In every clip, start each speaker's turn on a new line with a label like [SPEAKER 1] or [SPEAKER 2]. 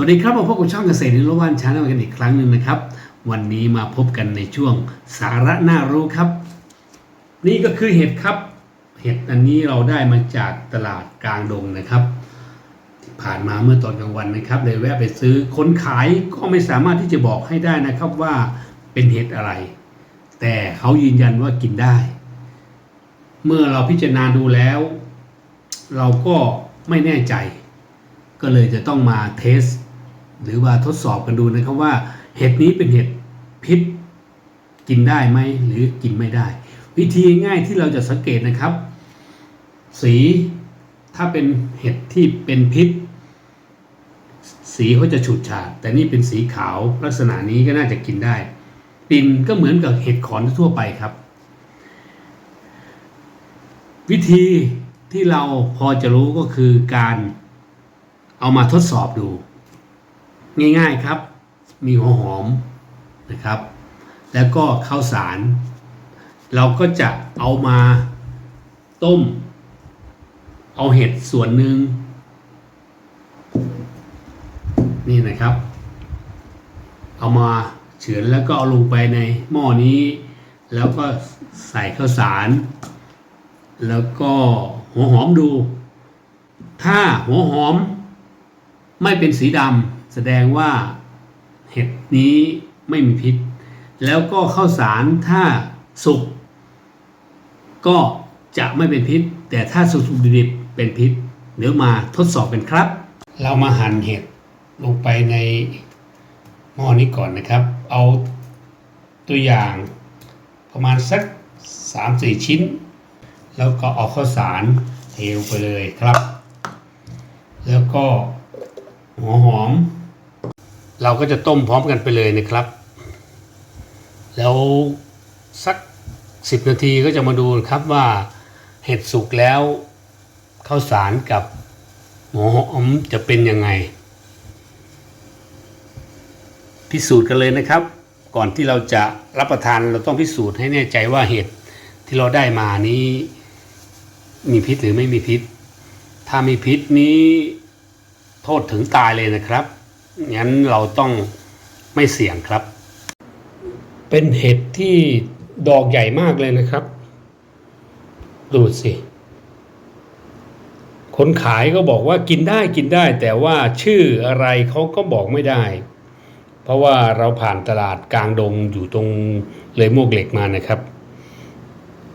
[SPEAKER 1] วัสดีครับมาพบกับช่องเกษตรนโลกบ้านชาแนลกันอีกครั้งหนึ่งนะครับ วันนี้มาพบกันในช่วงสาระน่ารู้ครับ นี่ก็คือเห็ดครับ เห็ดอันนี้เราได้มาจากตลาดกลางดงนะครับ ผ่านมาเมื่อตอนกลางวันนะครับเลยแวะไปซื้อคนขายก็ไม่สามารถที่จะบอกให้ได้นะครับว่าเป็นเห็ดอะไร แต่เขายืนยันว่ากินได้ เมื่อเราพิจารณาดูแล้ว เราก็ไม่แน่ใจ ก็เลยจะต้องมาเทส หรือว่าทดสอบกันดูนะครับว่าเห็ดนี้เป็นเห็ดพิษกินได้ไหมหรือกินไม่ได้ วิธีง่ายที่เราจะสังเกตนะครับ สีถ้าเป็นเห็ดที่เป็นพิษ สีเขาจะฉูดฉาดแต่นี่เป็นสีขาวลักษณะนี้ก็น่าจะกินได้กลิ่นก็เหมือนกับเห็ดขอนทั่วไปครับ วิธีที่เราพอจะรู้ก็คือการเอามาทดสอบดู ง่ายๆครับ มีหัวหอมนะครับ แล้วก็ข้าวสาร เราก็จะเอามาต้ม เอาเห็ดส่วนหนึ่งนี่นะครับ เอามาเฉือนแล้วก็เอาลงไปในหม้อนี้ แล้วก็ใส่ข้าวสาร แล้วก็หัวหอมดู ถ้าหัวหอมไม่เป็นสีดำ แสดงว่าเห็ดนี้ไม่มีพิษ แล้วก็ข้าวสารถ้าสุกก็จะไม่เป็นพิษ แต่ถ้าสุกดิบเป็นพิษเดี๋ยวมาทดสอบกันครับ เรามาหั่นเห็ดลงไปในหม้อนี้ก่อนนะครับ เอาตัวอย่างประมาณสัก 3-4 ชิ้น แล้วก็เอาข้าวสารเทลงไปเลยครับ แล้วก็หัวหอม เราก็จะต้มพร้อมกันไปเลยนะครับ แล้วสักสิบนาทีก็จะมาดูครับว่าเห็ดสุกแล้วข้าวสารกับหัวหอมจะเป็นยังไง พิสูจน์กันเลยนะครับ ก่อนที่เราจะรับประทานเราต้องพิสูจน์ให้แน่ใจว่าเห็ดที่เราได้มานี้มีพิษหรือไม่มีพิษ ถ้ามีพิษนี้โทษถึงตายเลยนะครับ งั้นเราต้องไม่เสี่ยงครับ เป็นเห็ดที่ดอกใหญ่มากเลยนะครับ ดูสิ คนขายก็บอกว่ากินได้กินได้ แต่ว่าชื่ออะไรเขาก็บอกไม่ได้ เพราะว่าเราผ่านตลาดกลางดงอยู่ตรงเลยโมวกเหล็กมานะครับ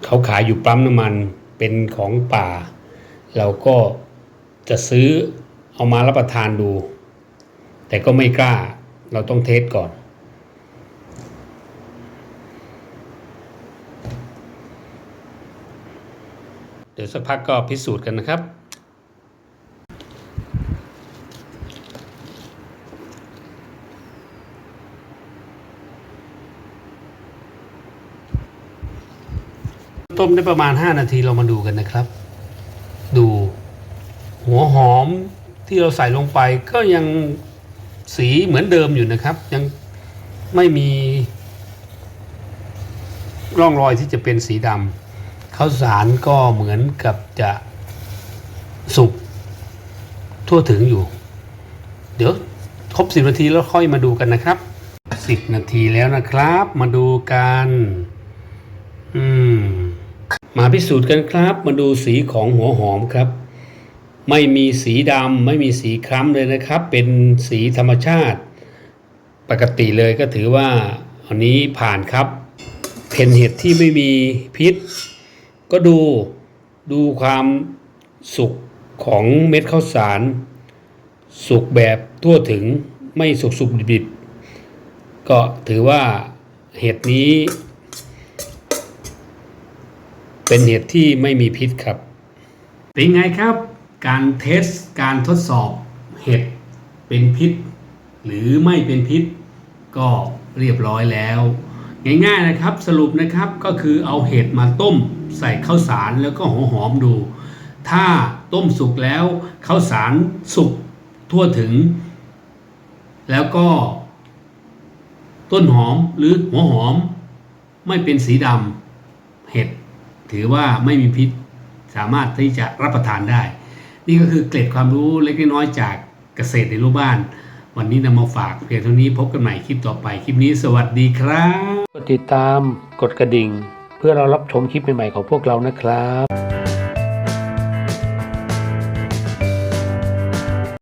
[SPEAKER 1] เขาขายอยู่ปั๊มน้ำมันเป็นของป่า เราก็จะซื้อเอามารับประทานดู แต่ก็ไม่กล้าเราต้องเทสก่อน เดี๋ยวสักพักก็พิสูจน์กันนะครับต้มได้ประมาณ 5 นาทีเรามาดูกันนะครับ ดูหัวหอมที่เราใส่ลงไปก็ยัง สีเหมือนเดิมอยู่นะครับ ยังไม่มี ร่องรอยที่จะเป็นสีดำข้าวสารก็เหมือนกับจะสุกทั่วถึงอยู่ เดี๋ยวครบสิบนาทีแล้วค่อยมาดูกันนะครับสิบนาทีแล้วนะครับ มาดูกันอืมมาพิสูจน์กันครับ มาดูสีของหัวหอมครับ ไม่มีสีดำไม่มีสีคล้ำเลยนะครับ เป็นสีธรรมชาติ ปกติเลยก็ถือว่าอันนี้ผ่านครับ เป็นเห็ดที่ไม่มีพิษ ก็ดูดูความสุกของเม็ดข้าวสาร สุกแบบทั่วถึงไม่สุกสุกดิบๆก็ถือว่าเห็ดนี้ เป็นเห็ดที่ไม่มีพิษครับเป็นไงครับ การเทสการทดสอบเห็ดเป็นพิษ หรือไม่เป็นพิษก็เรียบร้อยแล้ว ง่ายๆนะครับสรุปนะครับก็คือเอาเห็ดมาต้มใส่ข้าวสารแล้วก็หัวหอมดู ถ้าต้มสุกแล้วข้าวสารสุกทั่วถึง แล้วก็ ต้นหอมหรือหัวหอม ไม่เป็นสีดำเห็ดถือว่าไม่มีพิษสามารถที่จะรับประทานได้ นี่ก็คือเกร็ดความรู้เล็กน้อยจากเกษตรในรูปบ้าน วันนี้นำมาฝากเพียงเท่านี้พบกันใหม่คลิปต่อไป คลิปนี้สวัสดีครับ กดติดตามกดกระดิ่ง เพื่อเรารับชมคลิปใหม่ๆของพวกเรานะครับ